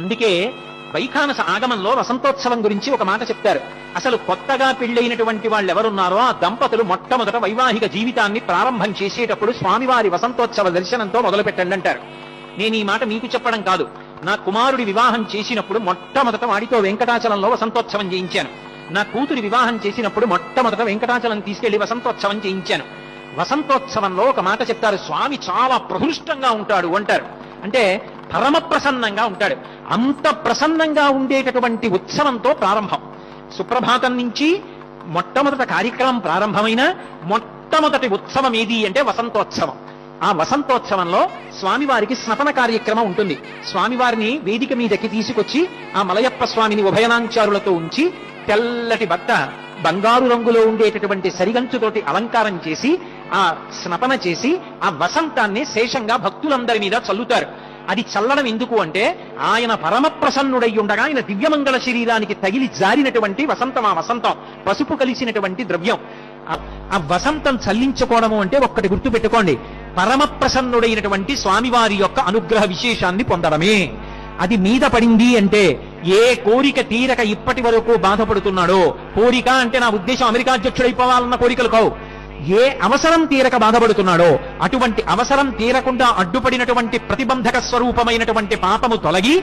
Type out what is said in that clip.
అందుకే వైఖానస ఆగమంలో వసంతోత్సవం గురించి ఒక మాట చెప్తారు. అసలు కొత్తగా పెళ్ళైనటువంటి వాళ్ళు ఎవరున్నారో ఆ దంపతులు మొట్టమొదట వైవాహిక జీవితాన్ని ప్రారంభం చేసేటప్పుడు స్వామివారి వసంతోత్సవ దర్శనంతో మొదలు పెట్టండి అంటారు. నేను ఈ మాట మీకు చెప్పడం కాదు. నా కుమారుడి వివాహం చేసినప్పుడు మొట్టమొదట వాడితో వెంకటాచలంలో వసంతోత్సవం చేయించాను. నా కూతురి వివాహం చేసినప్పుడు మొట్టమొదట వెంకటాచలం తీసుకెళ్ళి వసంతోత్సవం చేయించాను. వసంతోత్సవంలో ఒక మాట చెప్తారు. స్వామి చాలా ప్రహృష్టంగా ఉంటాడు అంటారు. అంటే పరమ ప్రసన్నంగా ఉంటాడు. అంత ప్రసన్నంగా ఉండేటటువంటి ఉత్సవంతో ప్రారంభం. సుప్రభాతం నుంచి మొట్టమొదట కార్యక్రమం ప్రారంభమైన మొట్టమొదటి ఉత్సవం ఏది అంటే వసంతోత్సవం. ఆ వసంతోత్సవంలో స్వామివారికి స్నపన కార్యక్రమం ఉంటుంది. స్వామివారిని వేదిక మీదకి తీసుకొచ్చి ఆ మలయప్ప స్వామిని ఉభయనాంచారులతో ఉంచి తెల్లటి బట్ట బంగారు రంగులో ఉండేటటువంటి సరిగంచుతోటి అలంకారం చేసి ఆ స్నపన చేసి ఆ వసంతాన్ని శేషంగా భక్తులందరి మీద చల్లుతారు. అది చల్లడం ఎందుకు అంటే ఆయన పరమ ప్రసన్నుడై ఉండగా ఆయన దివ్యమంగళ శరీరానికి తగిలి జారినటువంటి వసంతం ఆ వసంతం పసుపు కలిసినటువంటి ద్రవ్యం. ఆ- వసంతం చల్లించుకోవడము అంటే ఒక్కటి గుర్తు పెట్టుకోండి పరమ ప్రసన్నుడైనటువంటి స్వామివారి యొక్క అనుగ్రహ విశేషాన్ని పొందడమే. అది మీద పడింది అంటే ఏ కోరిక తీరక ఇప్పటి వరకు బాధపడుతున్నాడో కోరిక అంటే నా ఉద్దేశం అమెరికా అధ్యక్షుడైపోవాలన్న కోరికలు కావు. ఏ అవసరం తీరక బాధపడుతున్నాడో అటువంటి అవసరం తీరకుండా అడ్డుపడినటువంటి ప్రతిబంధక స్వరూపమైనటువంటి పాపము తొలగి